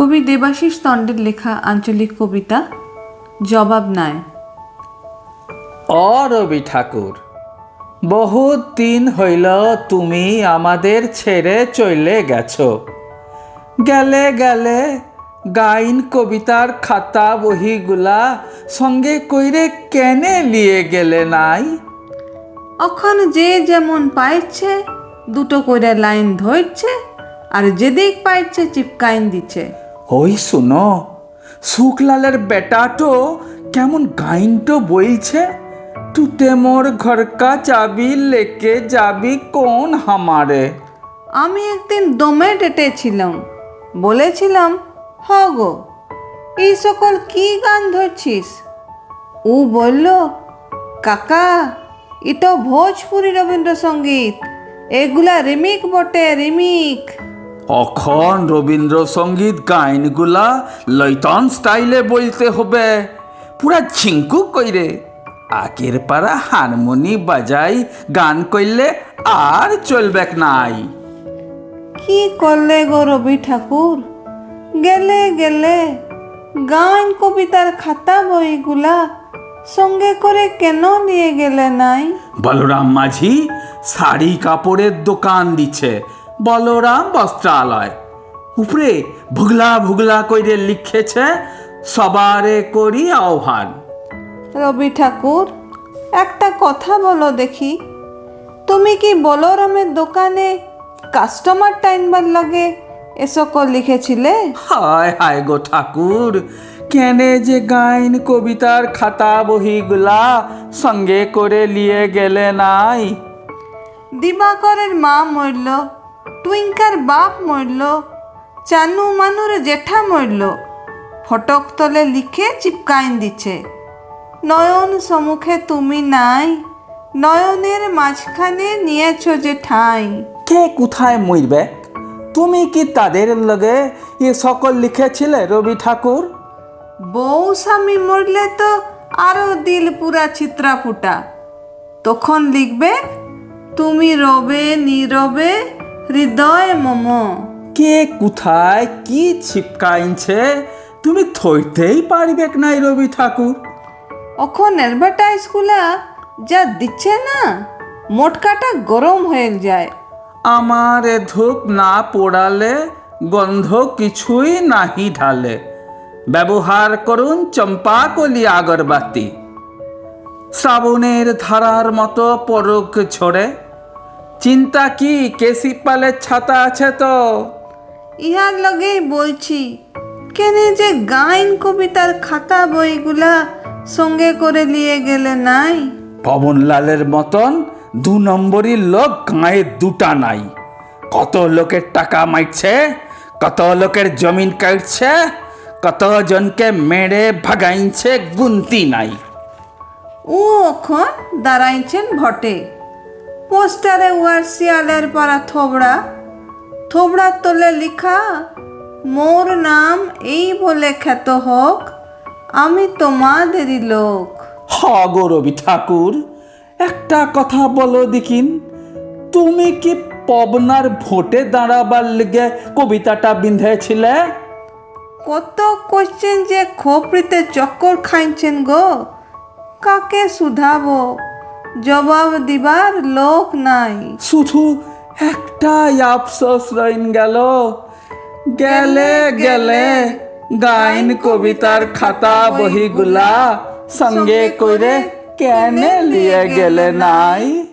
কবি দেবাশিস তন্ডের লেখা আঞ্চলিক কবিতা জবাব নাই। অরবি ঠাকুর বহুত দিন হইল তুমি আমাদের ছেড়ে চলে গেছো। গেলে গেলে গাইন কবিতার খাতা বহিগুলা সঙ্গে কইরে কেনে লিয়ে গেলে নাই? অখন যে যেমন পাইছে দুটো কইরা লাইন ধরছে আর যেদিক পাইছে চিপকাইন দিচ্ছে ওই শুনো শুকলালের বেটাটো কেমন গাইনটো বইলছে? টুটে মোর ঘরকা চাবি লেকে যাবি কোন হামারে? আমি একদিন দমে ডেটেছিলাম, বলেছিলাম হ গো এই সকল কি গান ধরছিস? ও বলল, কাকা এটা ভোজপুরি রবীন্দ্রসঙ্গীত, এগুলা রিমিক বটে, রিমিক। অখন রবীন্দ্রসঙ্গীত গাইনগুলা লৈতন স্টাইলে বলতে হবে। পুরা ঝিঙ্কু কইরে। আগের পারা হারমোনি বাজাই গান কইলে আর চলবেক নাই। কি করলে গো রবি ঠাকুর? গেলে গেলে গান কবিতার খাতা বইগুলা সঙ্গে করে কেন নিয়ে গেলে নাই? বলরাম মাঝি শাড়ি কাপড়ের দোকান দিচ্ছে বলরাম বস্ত্রালয়। উপরে ভুগলা ভুগলা কইরে লিখেছে সবারে করি আহ্বান। রবি ঠাকুর একটা কথা বলো দেখি। তুমি কি বলরামের দোকানে কাস্টমার টাইনবার লাগে এ সকল লিখেছিলে? হায় হায় গো ঠাকুর কেনে যে গাইন কবিতার খাতা বহিগুলা সঙ্গে করে নিয়ে গেলে নাই। দিবাকরের মা মরল টুইঙ্কার বাপ মরল চানু মানুর জেঠা মরল। ফটক তলে লিখে চিপকাইন দিচ্ছে নয়ন সম্মুখে তুমি নাই নয়নের মাঝখানে নিয়েছ যে ঠাঁই। কে কোথায় মরবে? তুমি কি তাদের লগে এ সকল লিখেছিলে রবি ঠাকুর? বউ স্বামী মরলে তো আরও দিল পুরা চিত্রা ফুটা। তখন লিখবে তুমি রবে নীরবে হৃদয় মম। কে কোথায় কি ছিপকাইছে তুমি থইতেই পারবে নাই রবি ঠাকুর? এখন অ্যাডভার্টাইজগুলা যা দিচ্ছে না মোটকাটা গরম হয়ে যায়। আমার এ ধূপ না পোড়ালে গন্ধ কিছুই নাহি ঢালে। ব্যবহার করুন চম্পাকলি আগরবাতি। শ্রাবণের ধারার মতো পরক ছড়ে চিন্তা কি? কেসি পালের ছাতা আছে তো। ইহার লগেই বলছি কেনে যে গাইন কবিতার খাতা বইগুলা সঙ্গে করে নিয়ে গেলে নাই? পবনলালের মতন দু নম্বরই লোক গায়ে দুটা নাই। কত লোকের টাকা মাইছে কত লোকের জমিন কাটছে কত জনকে মেরে ভাগাইছে গুনতি নাই। ও এখন দাঁড়াইছেন ভটে পোস্টারে উয়ার শিয়ালের পাড়া থোবড়া। থোবড়ার তলে লিখা মোর নাম এই বলে খ্যাত হোক আমি তোমাদেরই লোক। হ গো রবি ঠাকুর একটা কথা বলো দেখিন তুমি কি পবনার ভোটে দাঁড়াবার লেগে কবিতাটা বিঁধেছিলে? কত কোশ্চেন যে খোপড়িতে চক্কর খাইছেন গো কাকে শুধাবো? জবাব দিবার লোক নাই। শুধু একটাই আফসোস রইন গেল। গেলে গেলে গাইন কবিতার খাতা বহিগুলা সঙ্গে করে কেনে লিয়ে গেলে নাই?